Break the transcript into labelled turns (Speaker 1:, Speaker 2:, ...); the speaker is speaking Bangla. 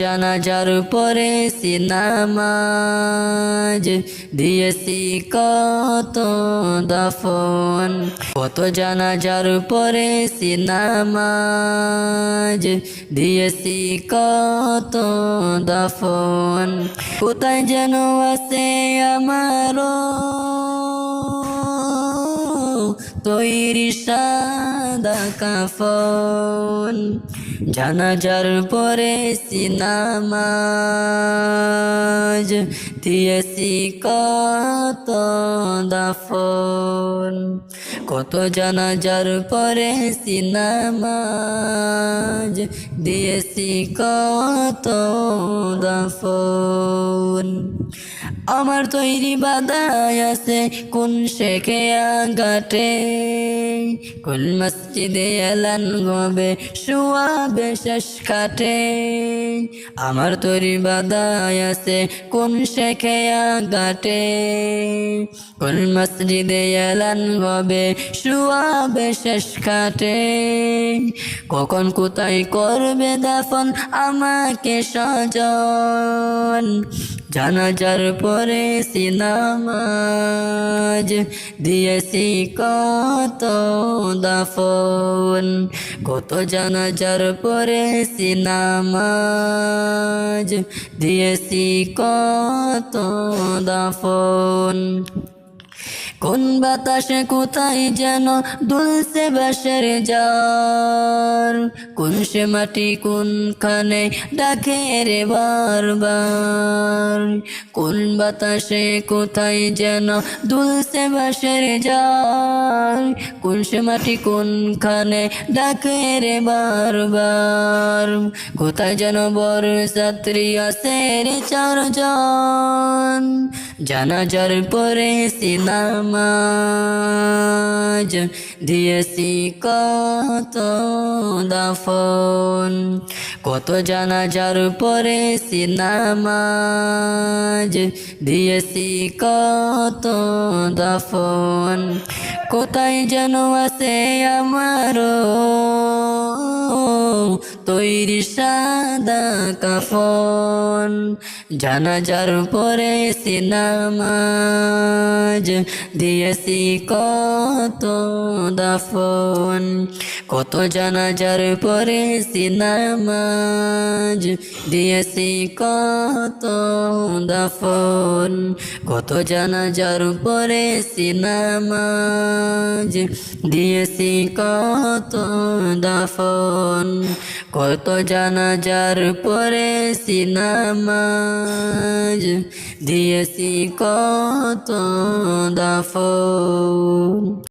Speaker 1: জানাজার পরে সিনামাজ দিয়েছি কত দাফন। কত জানাজার পরে সিনামাজ দিয়েছি কত দাফন। কোথায় যেন আছে আমারও তৈরি সাদা কাফন। জানাজার পরে সিনামাজ দিয়েছি কত দাফন। কত জানাজার পরে সিনামাজ দিয়েছি কত দাফন। আমার তৈরি বাদায় আছে কোন শেখে আগাটে কোন মসজিদে এলান গবে শুয়াবে শেষ কাটে। আমার তৈরি বাদায় আছে কোন শেখে আগাটে কোন মসজিদে এলান গবে শুয়াবে শেষ কাটে। কখন কোথায় করবে দাফন আমাকে সজন। জানাজার পরে সিনামাজ দিয়েছি কত দাফন। কত জানাজার পরে সিনামাজ দিয়েছি কত দাফন। কোন বাতাসে কোথায় যেন দুলছে বাসের যার কোন সে মাটি কোনখানে ডাকে রে বারবার? কোন বাতাসে কোথায় যেন দুলছে বাসের যার কোন সে মাটি কোনখানে ডাকে রে বারবার? কোথায় যেন বড় ছাত্রী আছে রে চারজন? জানাজার পরে সিনামাজ দিয়েছি কত দাফন। কত জানাজার পরে সিনামাজ দিয়েছি কত দাফন। কোথায় যেন আছে আমারও তৈরি সাদা কাফন। জানাজার পরে সিনামাজ দিয়েছি কত দাফন। কত জানাজার পরে সিনামাজ দিয়েছি কত দাফন। কত জানাজার পরে সিনামাজ দিয়েছি কত দাফন। কত জানাজার পরে সিনামাজ দিয়েছি কত দাফন